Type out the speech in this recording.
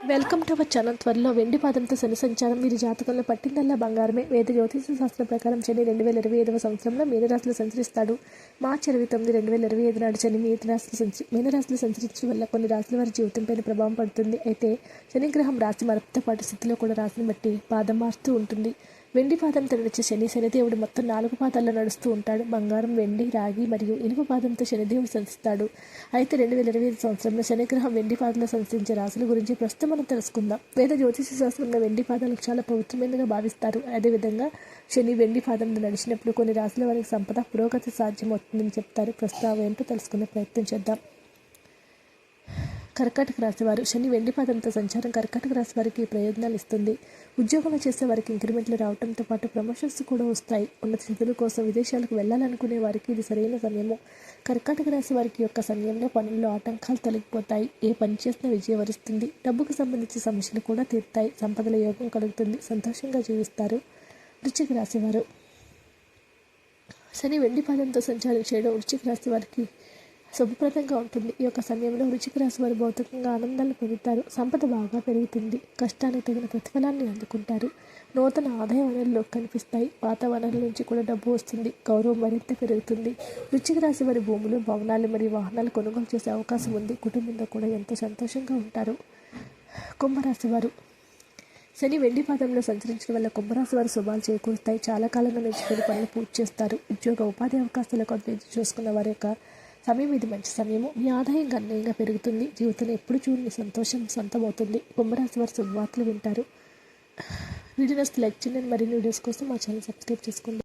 Welcome to our channel. త్వరలో వెండి పాదంతో శని సంచారం వీరి జాతకంలో పట్టిందల్లా బంగారమే. వేద జ్యోతిష శాస్త్రం ప్రకారం శని రెండు వేల ఇరవై ఐదవ సంవత్సరంలో మీనరాశిలో సంచరిస్తాడు. మార్చి ఇరవై తొమ్మిది రెండు వేల ఇరవై ఐదు నాడు శని మీనరాశిలో సంచరి మీనరాశిలో సంచరించడం వల్ల కొన్ని రాశుల వారి జీవితంపైన ప్రభావం పడుతుంది. అయితే శనిగ్రహం రాశి మరపుతో పాటు స్థితిలో కూడా రాశిని బట్టి పాదం మారుతూ ఉంటుంది. వెండి పాదంతో నడిచే శని శనిదేవుడు మొత్తం నాలుగు పాదాల్లో నడుస్తూ ఉంటాడు. బంగారం వెండి రాగి మరియు ఇనుప పాదంతో శనిదేవుడు సంధిస్తాడు. అయితే రెండు వేల ఇరవై ఐదు సంవత్సరంలో శనిగ్రహం వెండి పాదంలో సంచరించే రాశుల గురించి ప్రస్తుతం మనం తెలుసుకుందాం. వేద జ్యోతిష శాస్త్రంలో వెండి పాదాలకు చాలా పవిత్రమైనదిగా భావిస్తారు. అదేవిధంగా శని వెండి పాదంలో నడిచినప్పుడు కొన్ని రాశుల వారికి సంపద పురోగతి సాధ్యమవుతుందని చెప్తారు. ప్రస్తుతం ఏంటో తెలుసుకునే ప్రయత్నం చేద్దాం. కర్కాటక రాశివారు శని వెండి పాదంతో సంచారం కర్కాటక రాశి వారికి ప్రయోజనాలు ఇస్తుంది. ఉద్యోగంలో చేసే వారికి ఇంక్రిమెంట్లు రావడంతో పాటు ప్రమోషన్స్ కూడా వస్తాయి. ఉన్నత చదువుల కోసం విదేశాలకు వెళ్ళాలనుకునే వారికి ఇది సరైన సమయము. కర్కాటక రాశి వారికి యొక్క సమయంలో పనుల్లో ఆటంకాలు తొలగిపోతాయి. ఏ పని చేసినా విజయం వరిస్తుంది. డబ్బుకు సంబంధించిన సమస్యలు కూడా తీరుతాయి. సంపదల యోగం కలుగుతుంది. సంతోషంగా జీవిస్తారు వృశ్చిక రాశివారు శని వెండి పాదంతో సంచారం చేయడం వృశ్చిక రాశి వారికి శుభప్రదంగా ఉంటుంది. ఈ యొక్క సమయంలో వృచ్చిక రాశి వారు భౌతికంగా ఆనందాలు పొందుతారు. సంపద బాగా పెరుగుతుంది. కష్టానికి తగిన ప్రతిఫలాన్ని అందుకుంటారు. నూతన ఆదాయ వనరులు కనిపిస్తాయి. పాత వనరుల నుంచి కూడా డబ్బు వస్తుంది. గౌరవం మరింత పెరుగుతుంది. వృచ్చిక రాశి వారి భూములు భవనాలు మరియు వాహనాలు కొనుగోలు చేసే అవకాశం ఉంది. కుటుంబంతో కూడా ఎంతో సంతోషంగా ఉంటారు. కుంభరాశి వారు. శని వెండి పాదంలో సంచరించడం వల్ల కుంభరాశి వారు శుభాలు చేకూరుతాయి. చాలా కాలంలో నేర్చుకుని పనులు పూర్తి చేస్తారు. ఉద్యోగ ఉపాధి అవకాశాల కొద్ది చూసుకున్న వారి యొక్క సమయం ఇది మంచి సమయము. మీ ఆదాయం గణనీయంగా పెరుగుతుంది. జీవితంలో ఎప్పుడు చూడని సంతోషం సొంతమవుతుంది. కుంభరాశి వారి శుభవార్తలు వింటారు. వీడియోస్ లైక్ చేయండి. మరిన్ని వీడియోస్ కోసం మా ఛానల్ సబ్స్క్రైబ్ చేసుకోండి.